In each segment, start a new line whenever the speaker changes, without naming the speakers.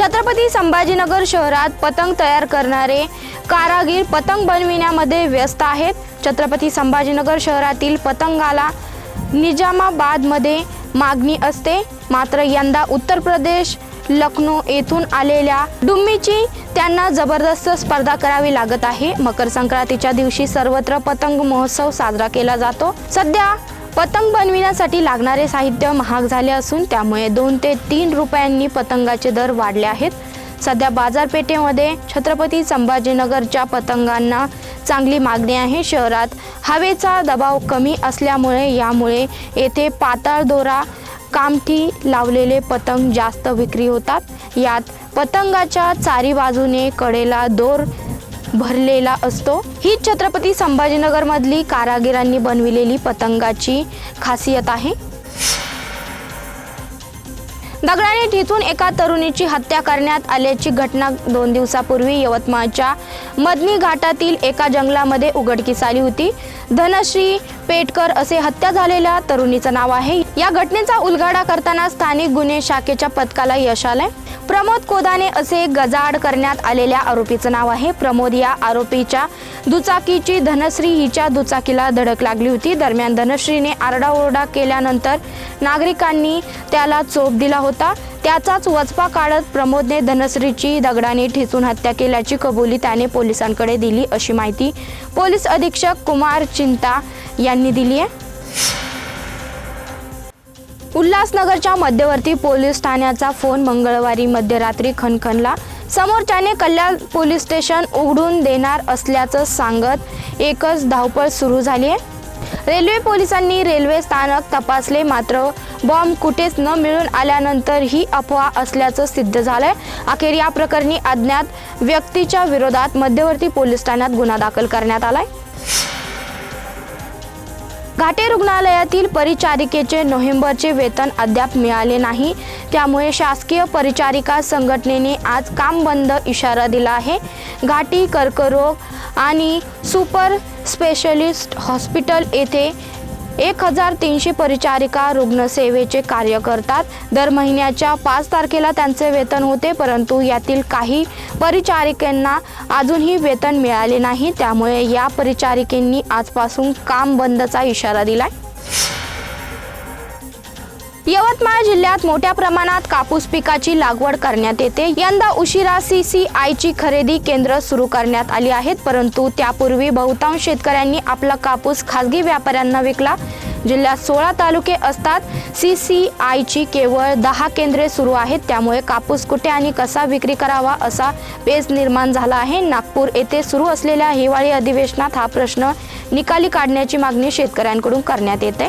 छत्रपती संभाजीनगर शहरात पतंग तयार करणारे कारागीर पतंग बनविण्यामध्ये व्यस्त आहेत. छत्रपती संभाजीनगर शहरातील पतंगाला निजामाबादमध्ये मागणी असते. मात्र यंदा उत्तर प्रदेश लखनौ येथून आलेल्या डुम्मीची त्यांना जबरदस्त स्पर्धा करावी लागत आहे. मकर संक्रांतीच्या दिवशी सर्वत्र पतंग महोत्सव साजरा केला जातो. सध्या पतंग बनविण्यासाठी लागणारे साहित्य महाग झाले असून त्यामुळे दोन ते तीन रुपयांनी पतंगाचे दर वाढले आहेत. सध्या बाजारपेठेमध्ये छत्रपती संभाजीनगरच्या पतंगांना चांगली मागणी आहे. शहरात हवेचा दबाव कमी असल्यामुळे यामुळे येथे पाताळ दोरा कामठी लावलेले पतंग जास्त विक्री होतात. यात पतंगाच्या चारी बाजूने कडेला दोर भरलेला असतो. ही छत्रपती संभाजीनगरमधली कारागिरांनी बनविलेली पतंगाची खासियत आहे. दगडाने ठेचून एका तरुणीची हत्या करण्यात आल्याची घटना दोन दिवसापूर्वी यवतमाळच्या मदनी घाटातील एका जंगलामध्ये उघडकीस आली होती. धनश्री पेटकर असे हत्या झालेल्या तरुणीचं नाव आहे. या घटनेचा उलगाडा करताना स्थानिक गुन्हे शाखेच्या पथकाला यश आलंय. प्रमोद कोदाने असे गजाआड करण्यात आलेल्या आरोपीचं नाव आहे प्रमोद. या आरोपीच्या दुचाकीची धनश्री हिच्या दुचाकीला धडक लागली होती. दरम्यान धनश्रीने आरडाओरडा केल्यानंतर नागरिकांनी त्याला चोप दिला होता. त्याचाच वचपा काढत प्रमोदने धनश्रीची दगडाने ठेचून हत्या केल्याची कबुली त्याने पोलिसांकडे दिली अशी माहिती पोलीस अधीक्षक कुमार चिंता यांनी दिली आहे. उल्हासनगरच्या मध्यवर्ती पोलीस ठाण्याचा फोन मंगळवारी मध्यरात्री खणखणला. समोरच्याने कल्याण पोलीस स्टेशन उघडून देणार असल्याचं सांगत एकच धावपळ सुरू झाली आहे. रेल्वे पोलिसांनी रेल्वे स्थानक तपासले मात्र बॉम्ब कुठेच न मिळून आल्यानंतर ही अफवा असल्याचं सिद्ध झालंय. अखेर या प्रकरणी अज्ञात व्यक्तीच्या विरोधात मध्यवर्ती पोलीस ठाण्यात गुन्हा दाखल करण्यात आलाय. घाटे रुग्णालयातील परिचारिकेचे नोव्हेंबरचे वेतन अद्याप मिळाले नाही. त्यामुळे शासकीय परिचारिका संघटनेने आज काम बंद इशारा दिला आहे. घाटी कर्करोग आणि सुपर स्पेशलिस्ट हॉस्पिटल येथे एक हजार तीनशे परिचारिका रुग्णसेवेचे कार्य करतात दर महिन्याच्या पाच तारखेला त्यांचे वेतन होते परंतु यातील काही परिचारिकांना अजूनही वेतन मिळाले नाही. त्यामुळे या परिचारिकेंनी आजपासून काम बंदचा इशारा दिलाय. यवतमाळ जिल्ह्यात मोठ्या प्रमाणात कापूस पिकाची लागवड करण्यात येते. यंदा उशिरा सी सी आयची खरेदी केंद्र सुरू करण्यात आली आहेत परंतु त्यापूर्वी बहुतांश शेतकऱ्यांनी आपला कापूस खासगी व्यापाऱ्यांना विकला. जिल्ह्यात सोळा तालुके असतात. सी सी आयची केवळ दहा केंद्रे सुरू आहेत त्यामुळे कापूस कुठे आणि कसा विक्री करावा असा पेच निर्माण झाला आहे. नागपूर येथे सुरू असलेल्या हिवाळी अधिवेशनात हा प्रश्न निकाली काढण्याची मागणी शेतकऱ्यांकडून करण्यात येते.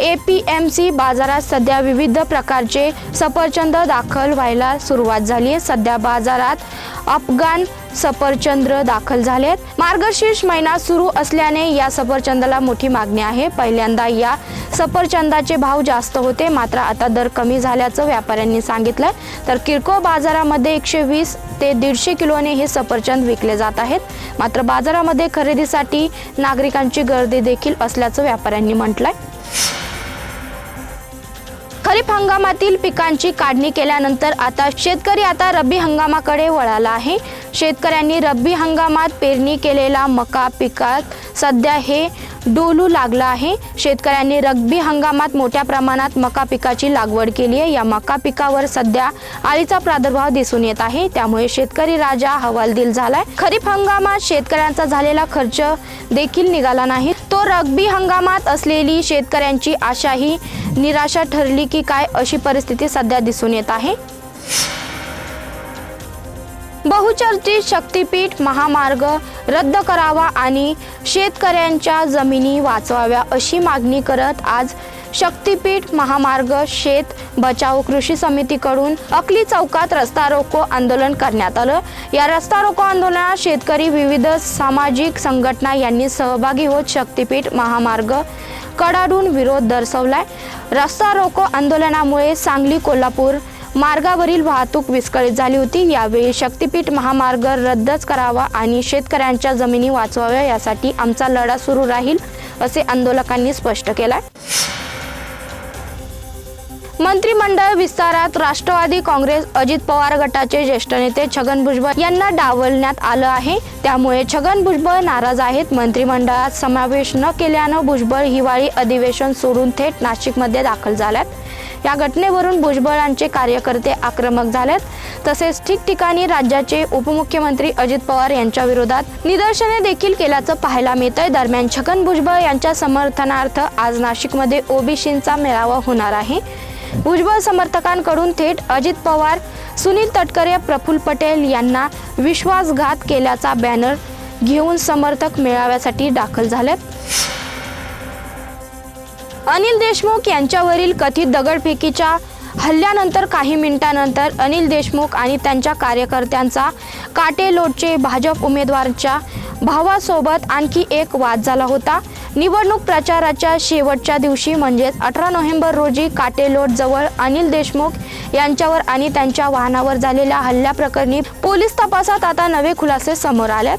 ए पी एम सी बाजारात सध्या विविध प्रकारचे सफरचंद दाखल व्हायला सुरुवात झाली आहे. सध्या बाजारात अफगाण सफरचंद दाखल झाले मार्गशीर्ष महिना सुरू असल्याने या सफरचंदाला मोठी मागणी आहे. पहिल्यांदा या सफरचंदाचे भाव जास्त होते मात्र आता दर कमी झाल्याचं व्यापाऱ्यांनी सांगितलं तर किरकोळ बाजारामध्ये एकशे वीस ते दीडशे किलोने हे सफरचंद विकले जात आहेत. मात्र बाजारामध्ये खरेदीसाठी नागरिकांची गर्दी देखील असल्याचं व्यापाऱ्यांनी म्हटलंय. खरीप हंगामातील पिकांची काढणी केल्यानंतर आता शेतकरी आता रब्बी हंगामाकडे वळाला आहे. शेतकऱ्यांनी रब्बी हंगामात पेरणी केलेला मका पिकात सध्या हे डोलू लागला आहे. शेतकऱ्यांनी रब्बी हंगामात मोठ्या प्रमाणात मका पिकाची लागवड केली आहे. या मका पिकावर सध्या आळीचा प्रादुर्भाव दिसून येत आहे. त्यामुळे शेतकरी राजा हवालदिल झालाय. खरीप हंगामात शेतकऱ्यांचा झालेला खर्च देखील निघाला नाही. तो रब्बी हंगामात असलेली शेतकऱ्यांची आशाही निराशा ठरली की काय अशी परिस्थिती सध्या दिसून येत आहे. बहुचर्चित शक्तीपीठ महामार्ग रद्द करावा आणि शेतकऱ्यांच्या जमिनी वाचवाव्या अशी मागणी करत आज शक्तीपीठ महामार्ग शेत बचाव कृषी समितीकडून अकली चौकात रस्ता रोको आंदोलन करण्यात आलं. या रस्ता रोको आंदोलनात शेतकरी विविध सामाजिक संघटना यांनी सहभागी होत शक्तीपीठ महामार्ग कडाडून विरोध दर्शवलाय. रस्ता रोको आंदोलनामुळे सांगली कोल्हापूर मार्गावरील वाहतूक विस्कळीत झाली होती. यावेळी शक्तीपीठ महामार्ग रद्दच करावा आणि शेतकऱ्यांच्या जमिनी वाचवाव्या यासाठी आमचा लढा सुरू राहील असे आंदोलकांनी स्पष्ट केलाय. मंत्रिमंडळ विस्तारात राष्ट्रवादी काँग्रेस अजित पवार गटाचे ज्येष्ठ नेते छगन भुजबळ यांना डावलण्यात आलं आहे. त्यामुळे छगन भुजबळ नाराज आहेत. मंत्रिमंडळात समावेश न केल्यानं भुजबळ हिवाळी अधिवेशन सोडून थेट नाशिकमध्ये दाखल झाल्यात. या घटनेवरून भुजबळांचे कार्यकर्ते आक्रमक झालेत. तसेच ठिकठिकाणी राज्याचे उपमुख्यमंत्री अजित पवार यांच्या विरोधात निदर्शने देखील केल्याचं पाहायला मिळतंय. दरम्यान छगन भुजबळ यांच्या समर्थनार्थ आज नाशिकमध्ये ओबीसींचा मेळावा होणार आहे. भुजबळ समर्थकांकडून थेट अजित पवार सुनील तटकरे प्रफुल्ल पटेल यांना विश्वासघात केल्याचा बॅनर घेऊन समर्थक मेळाव्यासाठी दाखल झालेत. अनिल देशमुख यांच्यावरील कथित दगडफेकीच्या हल्ल्यानंतर काही मिनिटांनंतर अनिल देशमुख आणि त्यांच्या कार्यकर्त्यांचा काटेलोटचे भाजप उमेदवारच्या भावासोबत आणखी एक वाद झाला होता. निवडणूक प्रचाराच्या शेवटच्या दिवशी म्हणजेच अठरा नोव्हेंबर रोजी काटेलोट जवळ अनिल देशमुख यांच्यावर आणि त्यांच्या वाहनावर झालेल्या हल्ल्याप्रकरणी पोलीस तपासात आता नवे खुलासे समोर आलेत.